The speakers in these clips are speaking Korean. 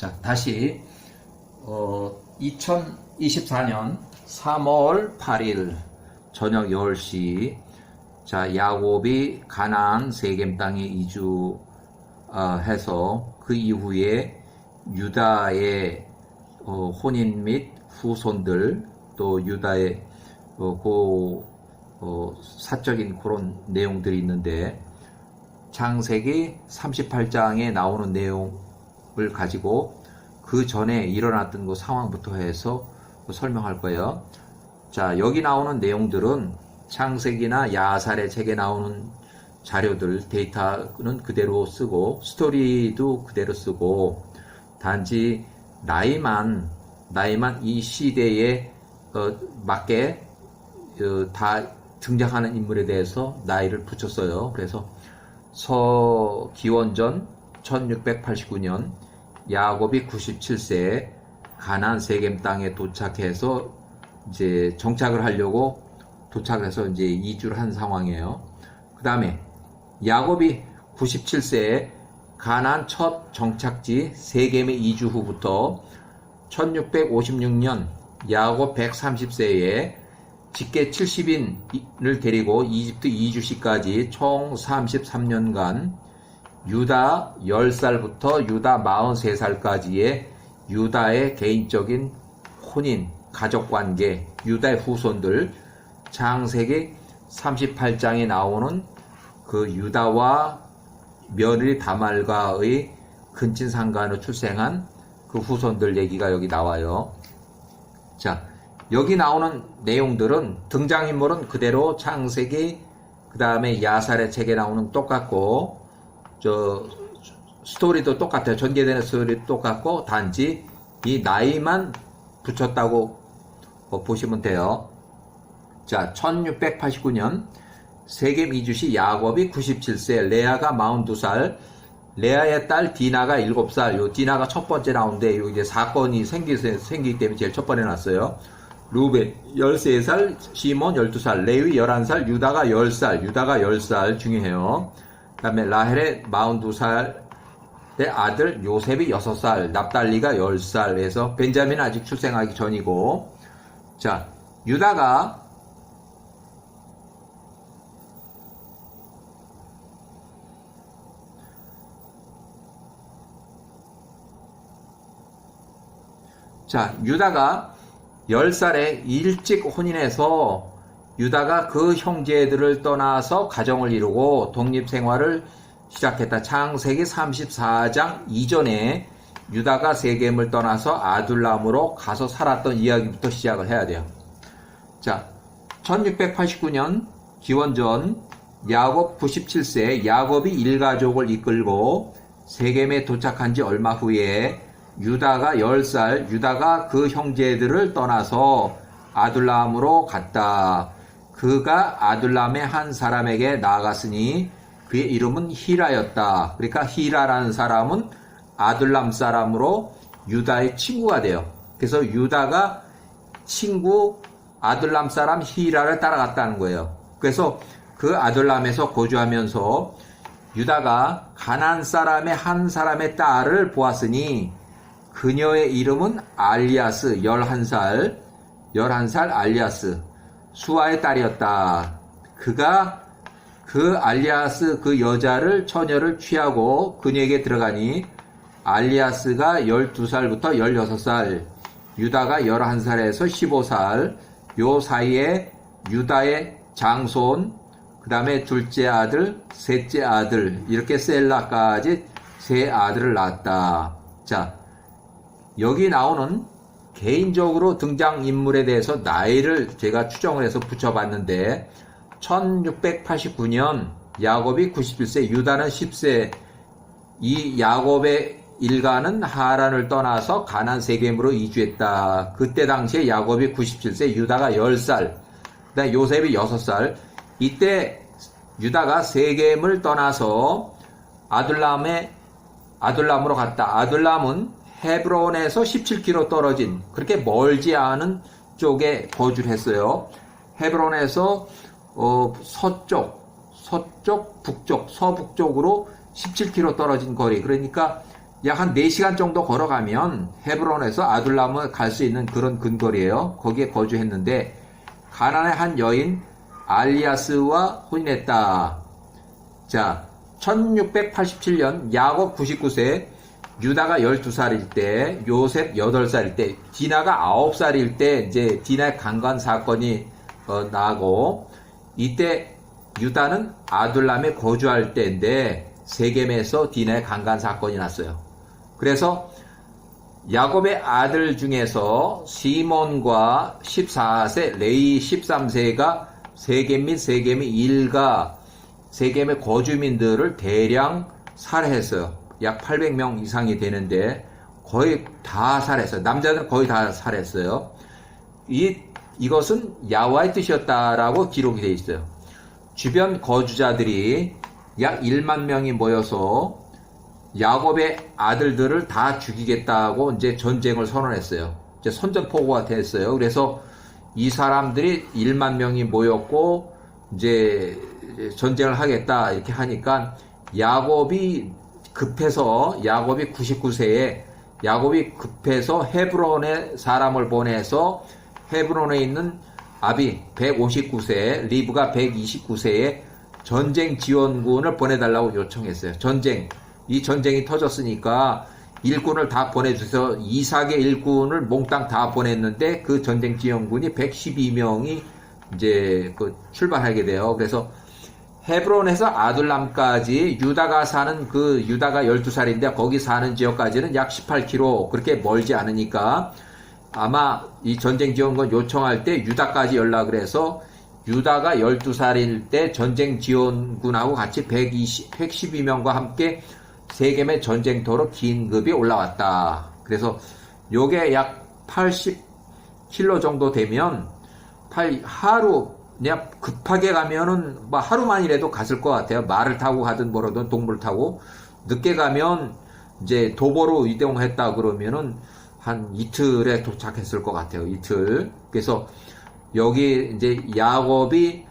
자, 다시. 어, 2024년 3월 8일 저녁 10시. 자, 야곱이 가나안 세겜 땅에 이주해서 그 이후에 유다의 어, 혼인 및 후손들 또 유다의 어, 그 어, 사적인 그런 내용들이 있는데 창세기 38장에 나오는 내용 을 가지고 그 전에 일어났던 그 상황부터 해서 설명할 거예요. 자, 여기 나오는 내용들은 창세기나 야살의 책에 나오는 자료들, 데이터는 그대로 쓰고, 스토리도 그대로 쓰고, 단지 나이만, 나이만 이 시대에 어, 맞게 어, 다 등장하는 인물에 대해서 나이를 붙였어요. 그래서 서기원전 1689년 야곱이 97세 가나안 세겜 땅에 도착해서 이제 정착을 하려고 도착해서 이제 이주를 한 상황이에요. 그 다음에 야곱이 97세에 가나안 첫 정착지 세겜의 이주 후부터 1656년 야곱 130세에 직계 70인을 데리고 이집트 이주시까지 총 33년간 유다 10살부터 유다 43살까지의 유다의 개인적인 혼인, 가족관계, 유다의 후손들, 창세기 38장에 나오는 그 유다와 며느리 다말과의 근친상간으로 출생한 그 후손들 얘기가 여기 나와요. 자, 여기 나오는 내용들은 등장인물은 그대로 창세기 그 다음에 야살의 책에 나오는 똑같고 저 스토리도 똑같아요. 전개되는 스토리 똑같고 단지 이 나이만 붙였다고 뭐 보시면 돼요. 자, 1689년 세겜 이주시 야곱이 97세, 레아가 42살, 레아의 딸 디나가 7살, 요 디나가 첫 번째 나오는데 요 이제 사건이 생기, 생기기 때문에 제일 첫 번에 났어요. 루벤 13살, 시몬 12살, 레위 11살, 유다가 10살, 유다가 10살 중요해요. 그 다음에 라헬의 42살의 아들 요셉이 6살, 납달리가 10살, 그래서 벤자민은 아직 출생하기 전이고, 자, 유다가 자, 유다가 10살에 일찍 혼인해서 유다가 그 형제들을 떠나서 가정을 이루고 독립 생활을 시작했다. 창세기 34장 이전에 유다가 세겜을 떠나서 아둘람으로 가서 살았던 이야기부터 시작을 해야 돼요. 자, 1689년 기원전 야곱 97세 야곱이 일가족을 이끌고 세겜에 도착한 지 얼마 후에 유다가 10살, 유다가 그 형제들을 떠나서 아둘람으로 갔다. 그가 아둘람의 한 사람에게 나아갔으니 그의 이름은 히라였다. 그러니까 히라라는 사람은 아둘람 사람으로 유다의 친구가 돼요. 그래서 유다가 친구 아둘람 사람 히라를 따라갔다는 거예요. 그래서 그 아둘람에서 거주하면서 유다가 가난 사람의 한 사람의 딸을 보았으니 그녀의 이름은 알리아스 11살 11살 알리아스 수아의 딸이었다. 그가 그 알리아스 그 여자를 처녀를 취하고 그녀에게 들어가니 알리아스가 12살부터 16살 유다가 11살에서 15살 요 사이에 유다의 장손 그 다음에 둘째 아들 셋째 아들 이렇게 셀라까지 세 아들을 낳았다. 자 여기 나오는 개인적으로 등장 인물에 대해서 나이를 제가 추정을 해서 붙여봤는데 1689년 야곱이 91세, 유다는 10세. 이 야곱의 일가는 하란을 떠나서 가난 세겜으로 이주했다. 그때 당시에 야곱이 97세, 유다가 10살, 그다음 요셉이 6살. 이때 유다가 세겜을 떠나서 아둘람의 아둘람으로 갔다. 아둘람은 헤브론에서 17km 떨어진 그렇게 멀지 않은 쪽에 거주를 했어요. 헤브론에서 어, 서쪽, 서쪽, 북쪽, 서북쪽으로 17km 떨어진 거리. 그러니까 약 한 4시간 정도 걸어가면 헤브론에서 아둘람을 갈 수 있는 그런 근거리예요. 거기에 거주했는데 가난의 한 여인 알리아스와 혼인했다. 자, 1687년 야곱 99세, 유다가 12살일 때, 요셉 8살일 때, 디나가 9살일 때 이제 디나의 강간 사건이 어, 나고 이때 유다는 아둘람에 거주할 때인데 세겜에서 디나의 강간 사건이 났어요. 그래서 야곱의 아들 중에서 시몬과 14세, 레이 13세가 세겜 및 세겜의 일가, 세겜의 거주민들을 대량 살해했어요. 약 800명 이상이 되는데 거의 다 살했어요. 남자들은 거의 다 살했어요. 이 이것은 야와의 뜻이었다라고 기록이 되어 있어요. 주변 거주자들이 약 1만 명이 모여서 야곱의 아들들을 다 죽이겠다고 이제 전쟁을 선언했어요. 이제 선전포고가 됐어요. 그래서 이 사람들이 1만 명이 모였고 이제 전쟁을 하겠다 이렇게 하니까 야곱이 급해서 야곱이 99세에 야곱이 급해서 헤브론에 사람을 보내서 헤브론에 있는 아비 159세, 리브가 129세에 전쟁 지원군을 보내달라고 요청했어요. 전쟁. 이 전쟁이 터졌으니까 일꾼을 다 보내주셔서 이삭의 일꾼을 몽땅 다 보냈는데 그 전쟁 지원군이 112명이 이제 그 출발하게 돼요. 그래서 헤브론에서 아둘람까지 유다가 사는 그 유다가 12살인데 거기 사는 지역까지는 약 18km 그렇게 멀지 않으니까 아마 이 전쟁 지원군 요청할 때 유다까지 연락을 해서 유다가 12살일 때 전쟁 지원군하고 같이 120, 112명과 함께 세겜의 전쟁터로 긴급이 올라왔다. 그래서 요게 약 80km 정도 되면 하루 그냥 급하게 가면은 뭐 하루만이라도 갔을 것 같아요. 말을 타고 가든 뭐라든 동물 타고 늦게 가면 이제 도보로 이동했다 그러면은 한 이틀에 도착했을 것 같아요. 이틀. 그래서 여기 이제 야곱이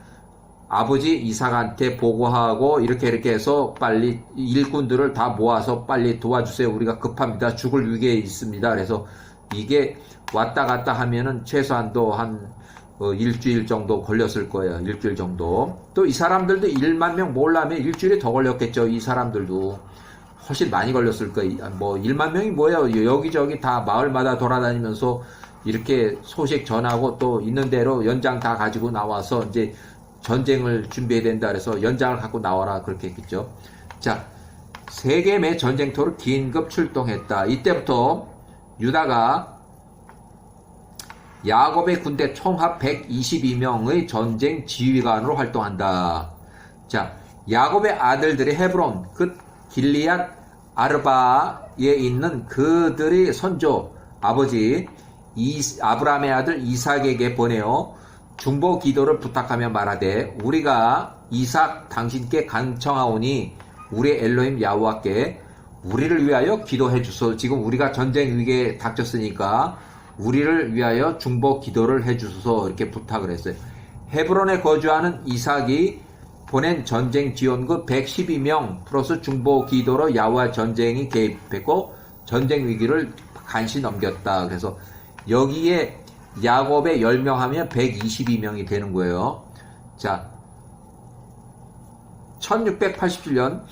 아버지 이삭한테 보고하고 이렇게 이렇게 해서 빨리 일꾼들을 다 모아서 빨리 도와주세요. 우리가 급합니다. 죽을 위기에 있습니다. 그래서 이게 왔다 갔다 하면은 최소한도 한 어, 일주일 정도 걸렸을 거예요. 일주일 정도. 또 이 사람들도 1만 명 몰라면 일주일이 더 걸렸겠죠. 이 사람들도. 훨씬 많이 걸렸을 거예요. 뭐 1만 명이 뭐예요? 여기저기 다 마을마다 돌아다니면서 이렇게 소식 전하고 또 있는 대로 연장 다 가지고 나와서 이제 전쟁을 준비해야 된다 그래서 연장을 갖고 나와라 그렇게 했겠죠. 자, 세겜의 전쟁터로 긴급 출동했다. 이때부터 유다가 야곱의 군대 총합 122명의 전쟁 지휘관으로 활동한다. 자, 야곱의 아들들이 헤브론, 그 길리앗 아르바에 있는 그들의 선조 아버지 이, 아브라함의 아들 이삭에게 보내어 중보 기도를 부탁하며 말하되 우리가 이삭 당신께 간청하오니 우리 엘로힘 야후와께 우리를 위하여 기도해 주소. 지금 우리가 전쟁 위기에 닥쳤으니까 우리를 위하여 중보 기도를 해 주소서 이렇게 부탁을 했어요. 헤브론에 거주하는 이삭이 보낸 전쟁 지원군 112명 플러스 중보 기도로 야와 전쟁이 개입했고 전쟁 위기를 간신히 넘겼다. 그래서 여기에 야곱의 10명 하면 122명이 되는 거예요. 자, 1687년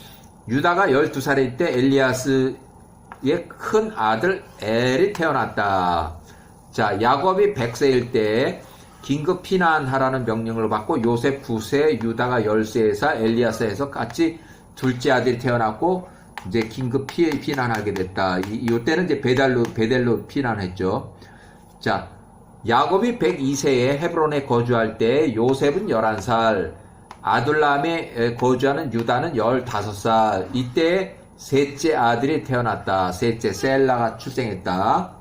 유다가 12살일 때 엘리아스의 큰 아들 엘이 태어났다. 자, 야곱이 100세일 때 긴급 피난하라는 명령을 받고 요셉 9세, 유다가 10세에서 엘리아스에서 같이 둘째 아들이 태어났고 이제 긴급 피, 피난하게 됐다. 이, 이때는 이제 베달로 베델로 피난했죠. 자, 야곱이 102세에 헤브론에 거주할 때 요셉은 11살, 아둘람에 거주하는 유다는 15살. 이때 셋째 아들이 태어났다. 셋째 셀라가 출생했다.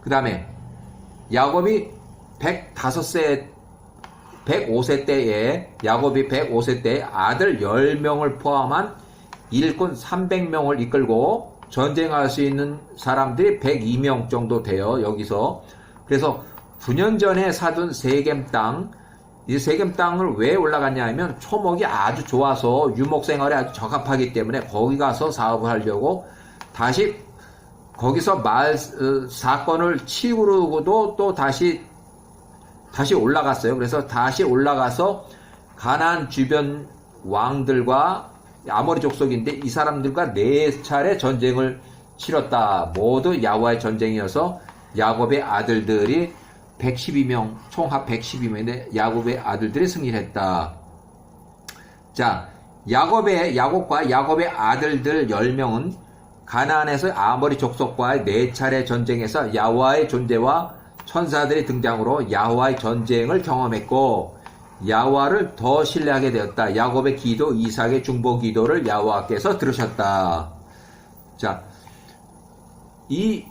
그 다음에 야곱이 105세 105세 때에 야곱이 105세 때 아들 10명을 포함한 일꾼 300명을 이끌고 전쟁할 수 있는 사람들이 102명 정도 돼요. 여기서. 그래서 9년 전에 사둔 세겜 땅, 이 세겜 땅을 왜 올라갔냐 하면 초목이 아주 좋아서 유목 생활에 아주 적합하기 때문에 거기 가서 사업을 하려고 다시 거기서 말 어, 사건을 치우르고도 또 다시 다시 올라갔어요. 그래서 다시 올라가서 가나안 주변 왕들과 아모리 족속인데 이 사람들과 네 차례 전쟁을 치렀다. 모두 야와의 전쟁이어서 야곱의 아들들이 112명, 총합 112명인데 야곱의 아들들이 승리를 했다. 자, 야곱의 야곱과 야곱의 아들들 10명은 가나안에서 아모리 족속과의 네 차례 전쟁에서 야와의 존재와 천사들의 등장으로 야와의 전쟁을 경험했고 야와를 더 신뢰하게 되었다. 야곱의 기도, 이삭의 중보 기도를 야와께서 들으셨다. 자, 이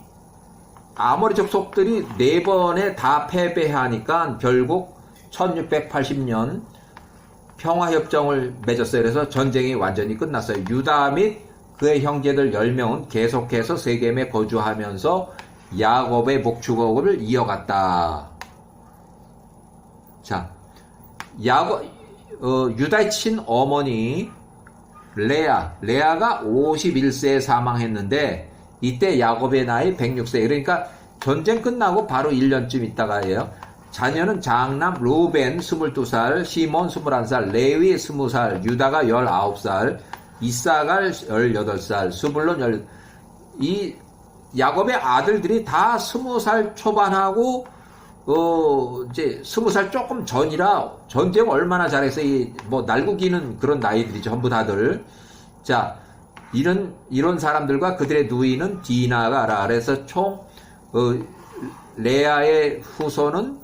아모리 족속들이 네 번에 다 패배하니까 결국 1680년 평화협정을 맺었어요. 그래서 전쟁이 완전히 끝났어요. 유다 및 그의 형제들 10명은 계속해서 세겜에 거주하면서 야곱의 목축업을 이어갔다. 자, 야곱, 어, 유다의 친 어머니 레아, 레아가 51세에 사망했는데 이때 야곱의 나이 106세. 그러니까 전쟁 끝나고 바로 1년쯤 있다가예요. 자녀는 장남 루벤 22살, 시몬 21살, 레위 20살, 유다가 19살, 이사갈 18살, 수불론 1이 야곱의 아들들이 다 20살 초반하고 어 이제 20살 조금 전이라 전쟁 얼마나 잘해서 이 뭐 날고기는 그런 나이들이 전부 다들 자 이런 이런 사람들과 그들의 누이는 디나가 알아. 그래서 총 어, 레아의 후손은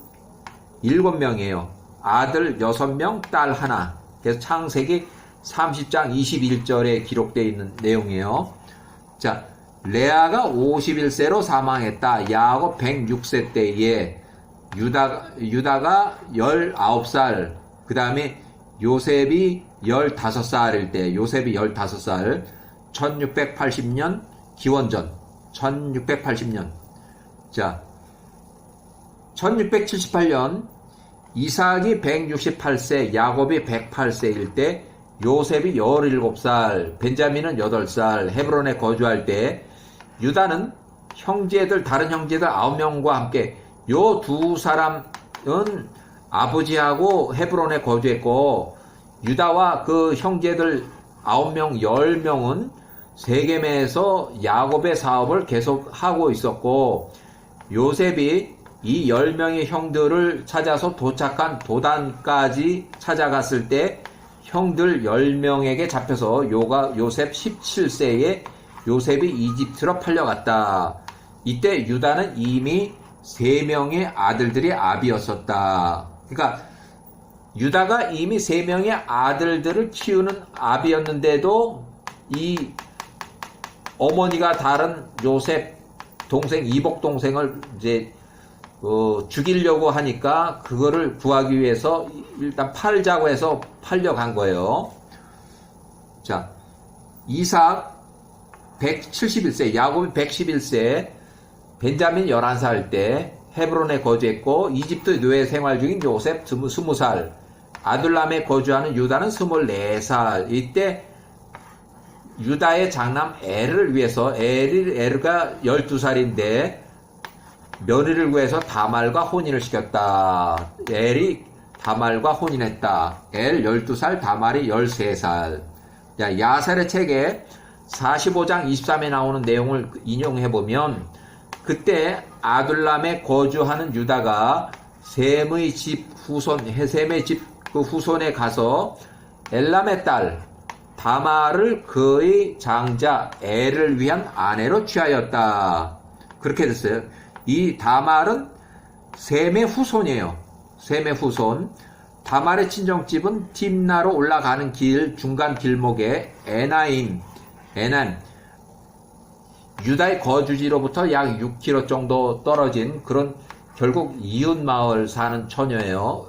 일곱 명이에요. 아들 여섯 명, 딸 하나. 그래서 창세기 30장 21절에 기록되어 있는 내용이에요. 자, 레아가 51세로 사망했다. 야곱 106세 때에 유다, 유다가 19살, 그 다음에 요셉이 15살일 때, 요셉이 15살, 1680년 기원전, 1680년. 자, 1678년 이삭이 168세, 야곱이 108세일 때, 요셉이 17살, 벤자민은 8살, 헤브론에 거주할 때, 유다는 형제들, 다른 형제들 9명과 함께 요 두 사람은 아버지하고 헤브론에 거주했고, 유다와 그 형제들 9명, 10명은 세겜에서 야곱의 사업을 계속하고 있었고, 요셉이 이 10명의 형들을 찾아서 도착한 도단까지 찾아갔을 때 형들 10명에게 잡혀서 요가 요셉 17세에 요셉이 이집트로 팔려갔다. 이때 유다는 이미 3명의 아들들이 아비였었다. 그러니까 유다가 이미 3명의 아들들을 키우는 아비였는데도 이 어머니가 다른 요셉 동생 이복 동생을 이제 어, 죽이려고 하니까 그거를 구하기 위해서 일단 팔자고 해서 팔려간 거예요. 자, 이삭 171세, 야곱이 111세, 벤자민 11살 때 헤브론에 거주했고 이집트 노예 생활 중인 요셉 20살, 아둘람에 거주하는 유다는 24살. 이때 유다의 장남 에를 위해서 에를 에르가 12살인데 며느리를 구해서 다말과 혼인을 시켰다. 엘이 다말과 혼인했다. 엘 12살, 다말이 13살. 야, 야살의 책에 45장 23에 나오는 내용을 인용해 보면 그때 아둘람에 거주하는 유다가 셈의 집 후손, 해셈의 집 그 후손에 가서 엘람의 딸 다마를 그의 장자 엘을 위한 아내로 취하였다. 그렇게 됐어요. 이 다말은 셈의 후손이에요. 셈의 후손. 다말의 친정집은 팀나로 올라가는 길 중간 길목에 에나임, 에난, 유다의 거주지로부터 약 6km 정도 떨어진 그런 결국 이웃 마을 사는 처녀예요.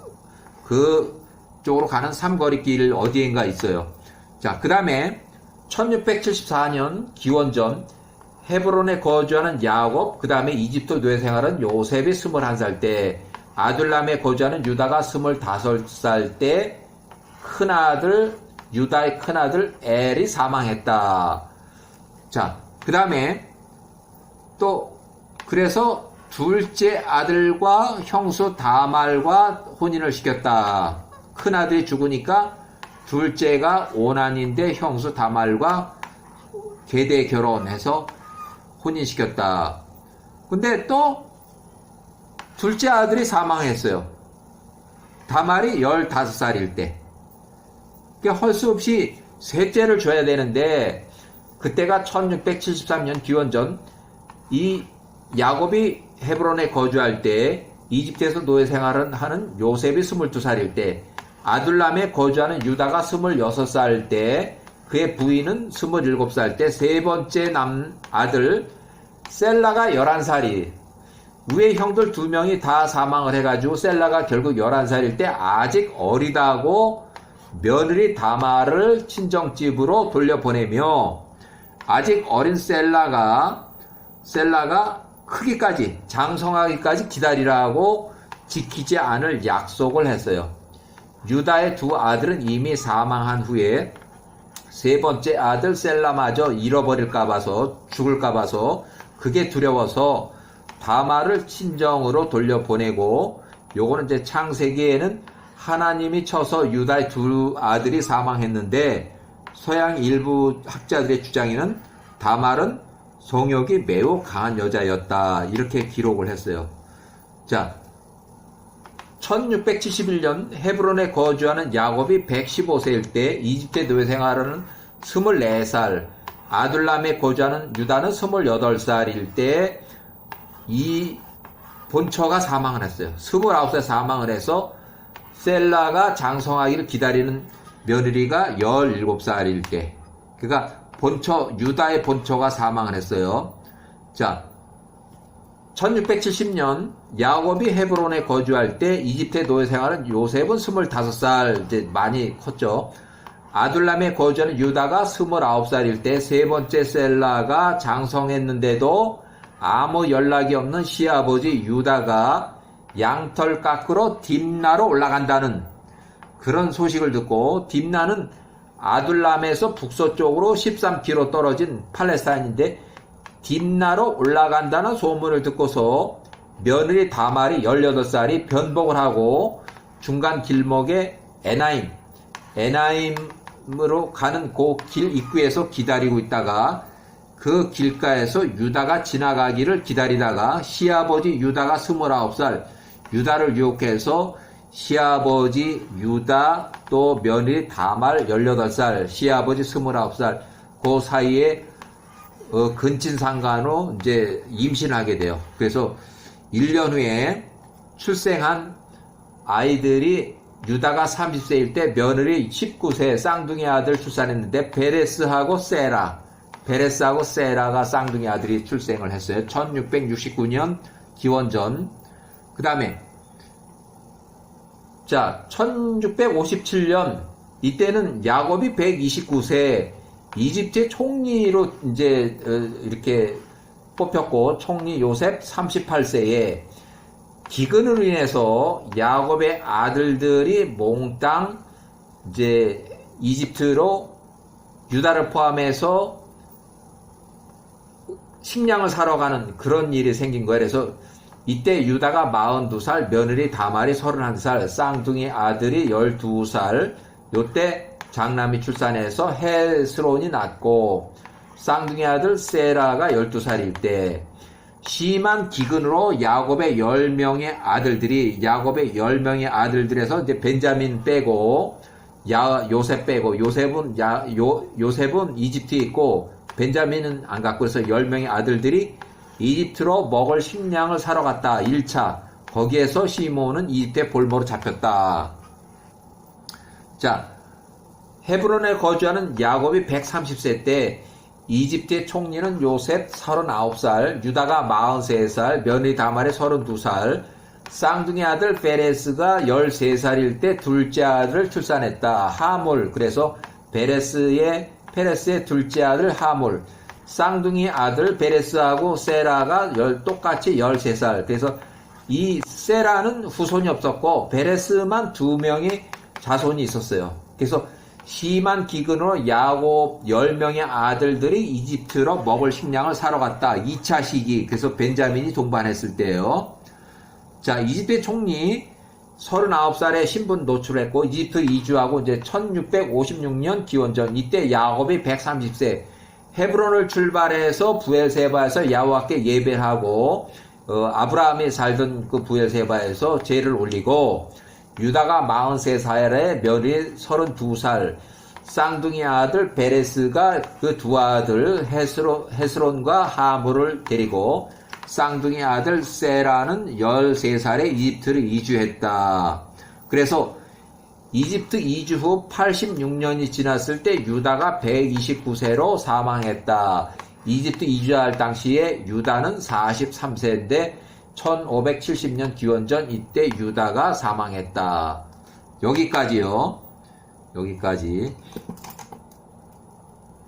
그 쪽으로 가는 삼거리 길 어디엔가 있어요. 자, 그 다음에 1674년 기원전 헤브론에 거주하는 야곱, 그 다음에 이집트 노예 생활은 요셉이 21살 때, 아둘람에 거주하는 유다가 25살 때, 큰아들, 유다의 큰아들 엘이 사망했다. 자, 그 다음에 또 그래서 둘째 아들과 형수 다말과 혼인을 시켰다. 큰 아들이 죽으니까 둘째가 오난인데 형수 다말과 계대 결혼해서 혼인시켰다. 근데 또 둘째 아들이 사망했어요. 다말이 15살일 때. 그러니까 헐수 없이 셋째를 줘야 되는데 그때가 1673년 기원전 이 야곱이 헤브론에 거주할 때 이집트에서 노예 생활을 하는 요셉이 22살일 때 아둘람에 거주하는 유다가 26살 때 그의 부인은 27살 때 세 번째 남 아들 셀라가 11살이 위에 형들 두 명이 다 사망을 해가지고 셀라가 결국 11살일 때 아직 어리다고 며느리 다마를 친정집으로 돌려보내며 아직 어린 셀라가 셀라가 크기까지 장성하기까지 기다리라고 지키지 않을 약속을 했어요. 유다의 두 아들은 이미 사망한 후에 세 번째 아들 셀라마저 잃어버릴까 봐서 죽을까 봐서 그게 두려워서 다마를 친정으로 돌려보내고 요거는 이제 창세기에는 하나님이 쳐서 유다의 두 아들이 사망했는데 서양 일부 학자들의 주장에는 다말은 성욕이 매우 강한 여자였다 이렇게 기록을 했어요. 자, 1671년 헤브론에 거주하는 야곱이 115세일 때 이집트 노예 생활하는 24살, 아둘람에 거주하는 유다는 28살일 때 이 본처가 사망을 했어요. 29세 사망을 해서 셀라가 장성하기를 기다리는 며느리가 17살일 때. 그러니까 본처, 유다의 본처가 사망을 했어요. 자, 1670년 야곱이 헤브론에 거주할 때 이집트의 노예 생활은 요셉은 25살 이제 많이 컸죠. 아둘람에 거주하는 유다가 29살일 때 세 번째 셀라가 장성했는데도 아무 연락이 없는 시아버지 유다가 양털 깎으러 딥나로 올라간다는 그런 소식을 듣고 딥나는 아둘람에서 북서쪽으로 13km 떨어진 팔레스타인인데 딥나로 올라간다는 소문을 듣고서 며느리 다말이 18살이 변복을 하고 중간 길목에 에나임, 에나임으로 가는 그 길 입구에서 기다리고 있다가 그 길가에서 유다가 지나가기를 기다리다가 시아버지 유다가 29살 유다를 유혹해서 시아버지 유다 또 며느리 다말 18살 시아버지 29살 그 사이에 어, 근친상간으로 이제 임신하게 돼요. 그래서 1년 후에 출생한 아이들이 유다가 30세일 때 며느리 19세 쌍둥이 아들 출산했는데 베레스하고 세라 베레스하고 세라가 쌍둥이 아들이 출생을 했어요. 1669년 기원전. 그 다음에, 자, 1657년, 이때는 야곱이 129세, 이집트의 총리로 이제 어, 이렇게 뽑혔고, 총리 요셉 38세에 기근으로 인해서 야곱의 아들들이 몽땅 이제 이집트로 유다를 포함해서 식량을 사러 가는 그런 일이 생긴 거예요. 그래서 이때 유다가 42살, 며느리 다말이 31살, 쌍둥이 아들이 12살, 요때 장남이 출산해서 헤스론이 낳고 쌍둥이 아들 세라가 12살일 때 심한 기근으로 야곱의 10명의 아들들이 야곱의 10명의 아들들에서 이제 벤자민 빼고 야 요셉 빼고 요셉은 야 요, 요셉은 이집트에 있고 벤자민은 안 갔고 그래서 10명의 아들들이 이집트로 먹을 식량을 사러 갔다. 1차. 거기에서 시몬은 이집트의 볼모로 잡혔다. 자, 헤브론에 거주하는 야곱이 130세 때 이집트의 총리는 요셉 39살, 유다가 43살, 며느리 다말의 32살, 쌍둥이 아들 베레스가 13살일 때 둘째 아들을 출산했다. 하물. 그래서 베레스의 페레스의 둘째 아들 하물, 쌍둥이 아들 베레스하고 세라가 열, 똑같이 13살. 그래서 이 세라는 후손이 없었고 베레스만 두 명의 자손이 있었어요. 그래서 심한 기근으로 야곱 10명의 아들들이 이집트로 먹을 식량을 사러 갔다. 2차 시기. 그래서 벤자민이 동반했을 때예요. 자, 이집트의 총리 39살에 신분 노출했고 이집트 이주하고 이제 1656년 기원전 이때 야곱이 130세 헤브론을 출발해서 부엘세바에서 야호와께 예배하고 어, 아브라함이 살던 그 부엘세바에서 제를 올리고 유다가 43살에 며느리 32살 쌍둥이 아들 베레스가 그 두 아들 헤스로, 헤스론과 하물을 데리고 쌍둥이 아들 세라는 13살에 이집트를 이주했다. 그래서 이집트 이주 후 86년이 지났을 때 유다가 129세로 사망했다. 이집트 이주할 당시에 유다는 43세인데 1570년 기원전 이때 유다가 사망했다. 여기까지요. 여기까지.